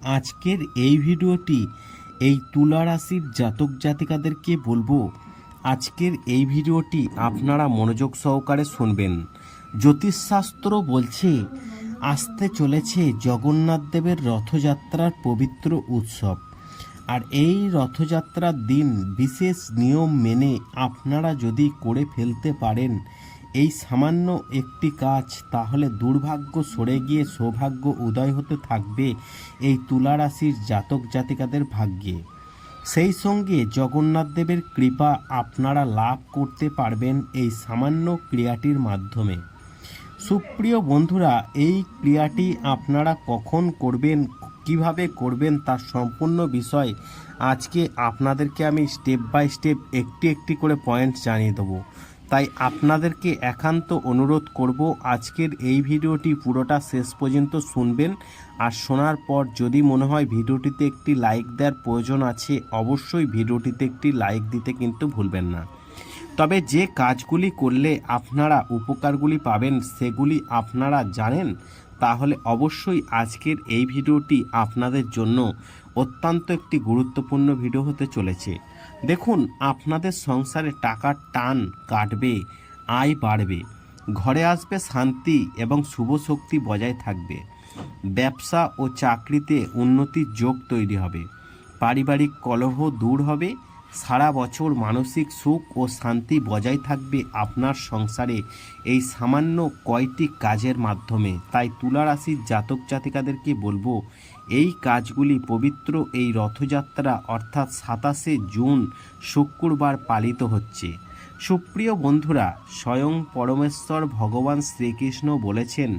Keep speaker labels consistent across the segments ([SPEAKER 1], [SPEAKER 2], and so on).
[SPEAKER 1] আজকের এই ভিডিওটি এই তুলা রাশির জাতক জাতিকাদেরকে বলব, আজকের এই ভিডিওটি আপনারা মনোযোগ সহকারে শুনবেন। জ্যোতিষশাস্ত্র বলছে, আসতে চলেছে জগন্নাথ দেবের রথযাত্রার পবিত্র উৎসব। আর এই রথযাত্রার দিন বিশেষ নিয়ম মেনে আপনারা যদি করে ফেলতে পারেন এই সামান্য একটি কাজ তাহলে দুর্ভাগ্য সরে গিয়ে সৌভাগ্য উদয় হতে থাকবে এই তুলা রাশির জাতক জাতিকাদের ভাগ্যে। সেই সঙ্গে জগন্নাথদেবের কৃপা আপনারা লাভ করতে পারবেন এই সামান্য ক্রিয়াটির মাধ্যমে। সুপ্রিয় বন্ধুরা, এই ক্রিয়াটি আপনারা কখন করবেন, কীভাবে করবেন তার সম্পূর্ণ বিষয় আজকে আপনাদেরকে আমি স্টেপ বাই স্টেপ একটি একটি করে পয়েন্ট জানিয়ে দেবো। তাই আপনাদেরকে একান্ত অনুরোধ করব আজকের এই ভিডিওটি পুরোটা শেষ পর্যন্ত শুনবেন। আর শোনার পর যদি মনে হয় ভিডিওটিতে একটি লাইক দেওয়ার প্রয়োজন আছে, অবশ্যই ভিডিওটিতে একটি লাইক দিতে কিন্তু ভুলবেন না। তবে যে কাজগুলি করলে আপনারা উপকারগুলি পাবেন, সেগুলি আপনারা জানেন, তাহলে অবশ্যই আজকের এই ভিডিওটি আপনাদের জন্য অত্যন্ত একটি গুরুত্বপূর্ণ ভিডিও হতে চলেছে। দেখুন, আপনাদের সংসারে টাকার টান কাটবে, আয় বাড়বে, ঘরে আসবে শান্তি এবং শুভ শক্তি বজায় থাকবে, ব্যবসা ও চাকরিতে উন্নতির যোগ তৈরি হবে, পারিবারিক কলহ দূর হবে সারা বছর মানসিক সুখ ও শান্তি বজায় থাকবে আপনার সংসারে এই সামান্য কয়টি কাজের মাধ্যমে। তাই তুলা রাশির জাতক জাতিকাদেরকে বলব, এই কাজগুলি পবিত্র এই রথযাত্রা অর্থাৎ সাতাশে জুন শুক্রবার পালিত হচ্ছে। সুপ্রিয় বন্ধুরা, স্বয়ং পরমেশ্বর ভগবান শ্রীকৃষ্ণ বলেছেন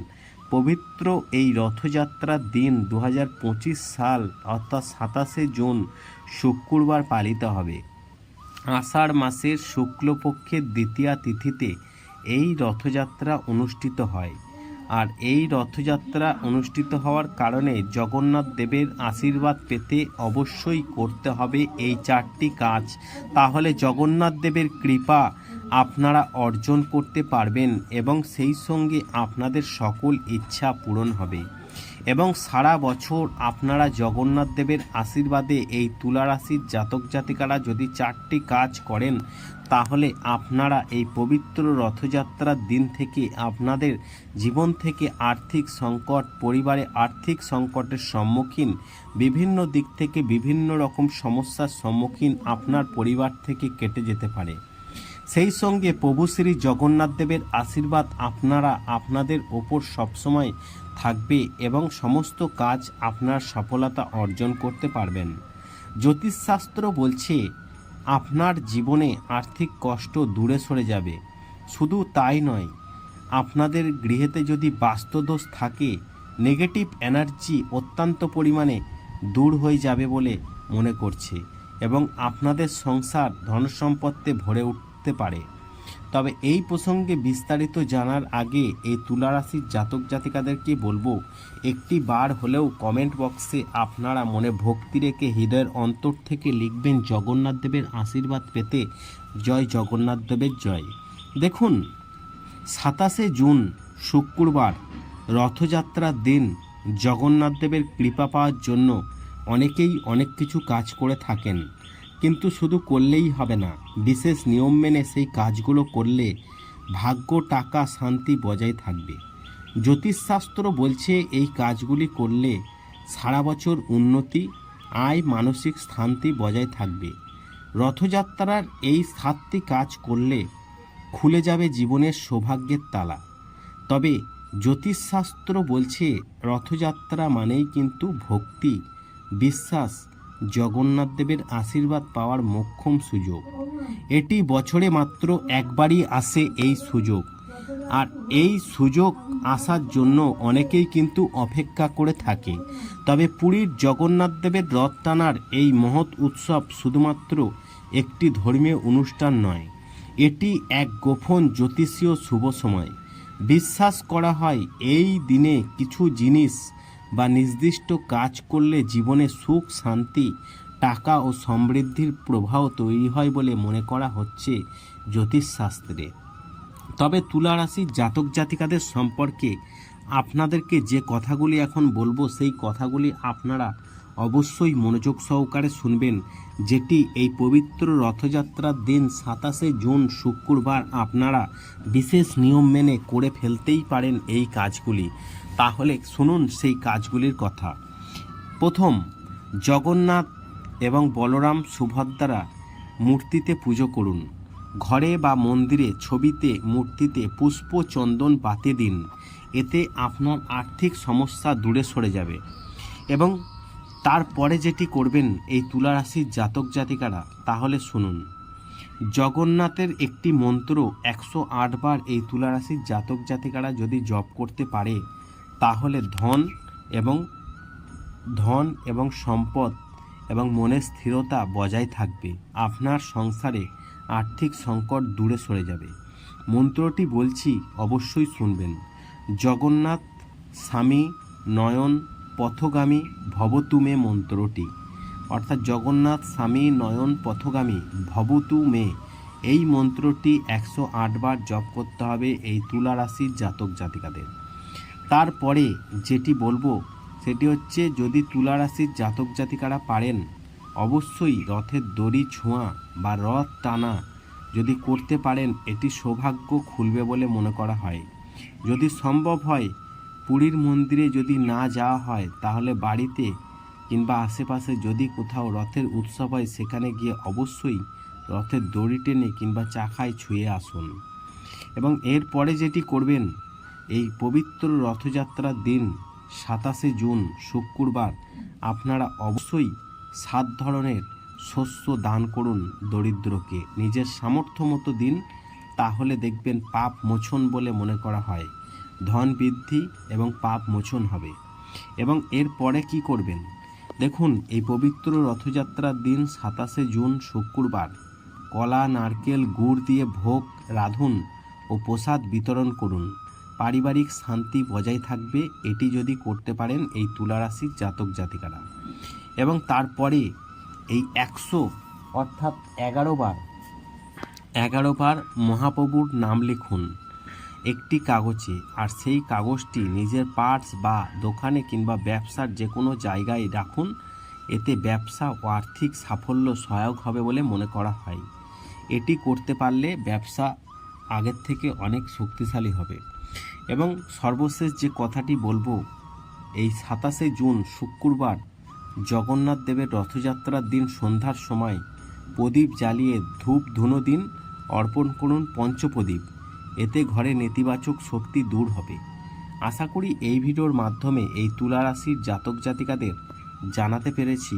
[SPEAKER 1] পবিত্র এই রথযাত্রার দিন দু হাজার পঁচিশ সাল, অর্থাৎ সাতাশে জুন, শুক্রবার পালিত হবে। আষাঢ় মাসের শুক্লপক্ষের দ্বিতীয়া তিথিতে এই রথযাত্রা অনুষ্ঠিত হয়। আর এই রথযাত্রা অনুষ্ঠিত হওয়ার কারণে জগন্নাথ দেবের আশীর্বাদ পেতে অবশ্যই করতে হবে এই চারটি কাজ। তাহলে জগন্নাথ দেবের কৃপা আপনারা অর্জন করতে পারবেন এবং সেই সঙ্গে আপনাদের সকল ইচ্ছা পূরণ হবে। এবং সারা বছর আপনারা জগন্নাথ দেবের আশীর্বাদে এই তুলা রাশির জাতক জাতিকারা যদি চারটি কাজ করেন, তাহলে আপনারা এই পবিত্র রথযাত্রার দিন থেকে আপনাদের জীবন থেকে আর্থিক সংকট, পরিবারে আর্থিক সংকটের সম্মুখীন, বিভিন্ন দিক থেকে বিভিন্ন রকম সমস্যার সম্মুখীন আপনার পরিবার থেকে কেটে যেতে পারে। সেই সঙ্গে প্রভু শ্রী জগন্নাথ দেবের আশীর্বাদ আপনারা আপনাদের ওপর সবসময় থাকবে এবং সমস্ত কাজ আপনার সফলতা অর্জন করতে পারবেন। জ্যোতিষশাস্ত্র বলছে, আপনার জীবনে আর্থিক কষ্ট দূরে সরে যাবে। শুধু তাই নয়, আপনাদের গৃহেতে যদি বাস্তুদোষ থাকে, নেগেটিভ এনার্জি অত্যন্ত পরিমাণে দূর হয়ে যাবে বলে মনে করছে এবং আপনাদের সংসার ধনসম্পত্তি ভরে উঠতে পারে। তবে এই প্রসঙ্গে বিস্তারিত জানার আগে এই তুলা রাশির জাতক জাতিকাদেরকে বলব, একটি বার হলেও কমেন্ট বক্সে আপনারা মনে ভক্তি রেখে হৃদয়ের অন্তর থেকে লিখবেন জগন্নাথ দেবের আশীর্বাদ পেতে। জয় জগন্নাথ দেবের জয়। দেখুন, সাতাশে জুন, শুক্রবার, রথযাত্রার দিন জগন্নাথ দেবের কৃপা পাওয়ার জন্য অনেকেই অনেক কিছু কাজ করে থাকেন। কিন্তু শুধু করলেই হবে না, বিশেষ নিয়ম মেনে সেই কাজগুলো করলে ভাগ্য, টাকা, শান্তি বজায় থাকবে। জ্যোতিষশাস্ত্র বলছে এই কাজগুলি করলে সারা বছর উন্নতি, আয়, মানসিক শান্তি বজায় থাকবে। রথযাত্রার এই সাতটি কাজ করলে খুলে যাবে জীবনের সৌভাগ্যের তালা। তবে জ্যোতিষশাস্ত্র বলছে রথযাত্রা মানেই কিন্তু ভক্তি, বিশ্বাস জগন্নাথ দেবের আশীর্বাদ পাওয়ার মোক্ষম সুযোগ। এটি বছরে মাত্র একবারই আসে এই সুযোগ। আর এই সুযোগ আসার জন্য অনেকেই কিন্তু অপেক্ষা করে থাকে। তবে পুরীর জগন্নাথদেবের রথ টানার এই মহৎ উৎসব শুধুমাত্র একটি ধর্মীয় অনুষ্ঠান নয়, এটি এক গোপন জ্যোতিষীয় শুভ সময়। বিশ্বাস করা হয় এই দিনে কিছু জিনিস বা নির্দিষ্ট কাজ করলে জীবনে সুখ, শান্তি, টাকা ও সমৃদ্ধির প্রবাহ তৈরি হয় বলে মনে করা হচ্ছে জ্যোতিষশাস্ত্রে। তবে তুলা রাশির জাতক জাতিকাদের সম্পর্কে আপনাদেরকে যে কথাগুলি এখন বলব, সেই কথাগুলি আপনারা অবশ্যই মনোযোগ সহকারে শুনবেন, যেটি এই পবিত্র রথযাত্রার দিন সাতাশে জুন শুক্রবার আপনারা বিশেষ নিয়ম মেনে করে ফেলতেই পারেন এই কাজগুলি। তাহলে শুনুন সেই কাজগুলির কথা। প্রথম, জগন্নাথ এবং বলরাম সুভদ্রা মূর্তিতে পুজো করুন। ঘরে বা মন্দিরে ছবিতে, মূর্তিতে পুষ্প, চন্দন পাতে দিন। এতে আপনার আর্থিক সমস্যা দূরে সরে যাবে। এবং তারপরে যেটি করবেন এই তুলা রাশির জাতক জাতিকারা, তাহলে শুনুন। জগন্নাথের একটি মন্ত্র একশো বার এই তুলা রাশির জাতক জাতিকারা যদি জপ করতে পারে, তাহলে ধন এবং ধন এবং সম্পদ এবং মনের স্থিরতা বজায় থাকবে। আপনার সংসারে আর্থিক সংকট দূরে সরে যাবে। মন্ত্রটি বলছি, অবশ্যই শুনবেন। জগন্নাথ স্বামী নয়ন পথগামী ভবতুমে মন্ত্রটি। অর্থাৎ জগন্নাথ স্বামী নয়ন পথগামী ভবতু মে। এই মন্ত্রটি একশো বার জপ করতে হবে এই তুলা রাশির জাতক জাতিকাদের। তারপরে যেটি বলব, সেটি হচ্ছে যদি তুলা রাশির জাতক জাতিকারা পারেন, অবশ্যই রথের দড়ি ছোঁয়া বা রথ টানা যদি করতে পারেন, এটি সৌভাগ্য খুলবে বলে মনে করা হয়। যদি সম্ভব হয় পুরীর মন্দিরে যদি না যাওয়া হয়, তাহলে বাড়িতে কিংবা আশেপাশে যদি কোথাও রথের উৎসব হয়, সেখানে গিয়ে অবশ্যই রথের দড়ি টেনে কিংবা চাকায় ছুঁয়ে আসুন। এবং এরপরে যেটি করবেন, এই পবিত্র রথযাত্রার দিন, সাতাশে জুন, শুক্রবার, আপনারা অবশ্যই সাত ধরনের শস্য দান করুন দরিদ্রকে। নিজের সামর্থ্য মতো দিন, তাহলে দেখবেন পাপ মোচন বলে মনে করা হয়। ধন বৃদ্ধি এবং পাপ মোচন হবে। এবং এরপরে কি করবেন? দেখুন, এই পবিত্র রথযাত্রার দিন সাতাশে জুন শুক্রবার। কলা, নারকেল, গুড় দিয়ে ভোগ, রাঁধুন ও প্রসাদ বিতরণ করুন। পারিবারিক শান্তি বজায় থাকবে, এটি যদি করতে পারেন এই তুলারাশির জাতক জাতিকারা। এবং তারপরে এই একশো, অর্থাৎ এগারো বার এগারো বার মহাপ্রভুর নাম লিখুন। একটি কাগজে, আর সেই কাগজটি নিজের পার্স বা দোকানে কিংবা ব্যবসার যে কোনো জায়গায় রাখুন। এতে ব্যবসা ও আর্থিক সাফল্য সহায়ক হবে বলে মনে করা হয়। এটি করতে পারলে ব্যবসা আগের থেকে অনেক শক্তিশালী হবে। এবং সর্বশেষ যে কথাটি বলব, এই সাতাশে জুন, শুক্রবার, জগন্নাথ দেবের রথযাত্রার দিন সন্ধ্যার সময় প্রদীপ জ্বালিয়ে ধূপ ধুনো দিন, অর্পণ করুন পঞ্চপ্রদীপ। এতে ঘরে নেতিবাচক শক্তি দূর হবে। আশা করি এই ভিডিওর মাধ্যমে এই তুলা রাশির জাতক জাতিকাদের জানাতে পেরেছি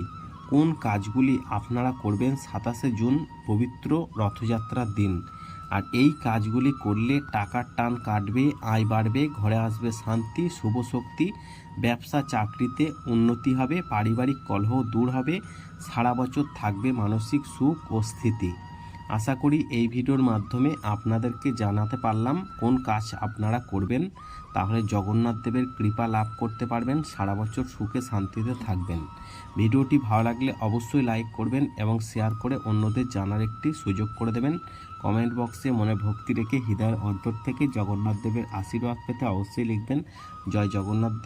[SPEAKER 1] কোন কাজগুলি আপনারা করবেন সাতাশে জুন পবিত্র রথযাত্রার দিন। আর এই কাজগুলি করলে টাকার টান কাটবে, আয় বাড়বে, ঘরে আসবে শান্তি, শুভ শক্তি, ব্যবসা, চাকরিতে উন্নতি হবে, পারিবারিক কলহ দূর হবে, সারা বছর থাকবে মানসিক সুখ ও স্থিতি। আশা করি এই ভিডিওর মাধ্যমে আপনাদেরকে জানাতে পারলাম কোন কাজ আপনারা করবেন। তাহলে জগন্নাথ দেবের কৃপা লাভ করতে পারবেন, সারা বছর সুখে শান্তিতে থাকবেন। ভিডিওটি ভালো লাগলে অবশ্যই লাইক করবেন এবং শেয়ার করে অন্যদের জানার একটি সুযোগ করে দেবেন। কমেন্ট বক্সে মনে ভক্তি রেখে হৃদয়ের অন্তর থেকে জগন্নাথ দেবের আশীর্বাদ পেতে অবশ্যই লিখবেন। জয় জগন্নাথ দেব।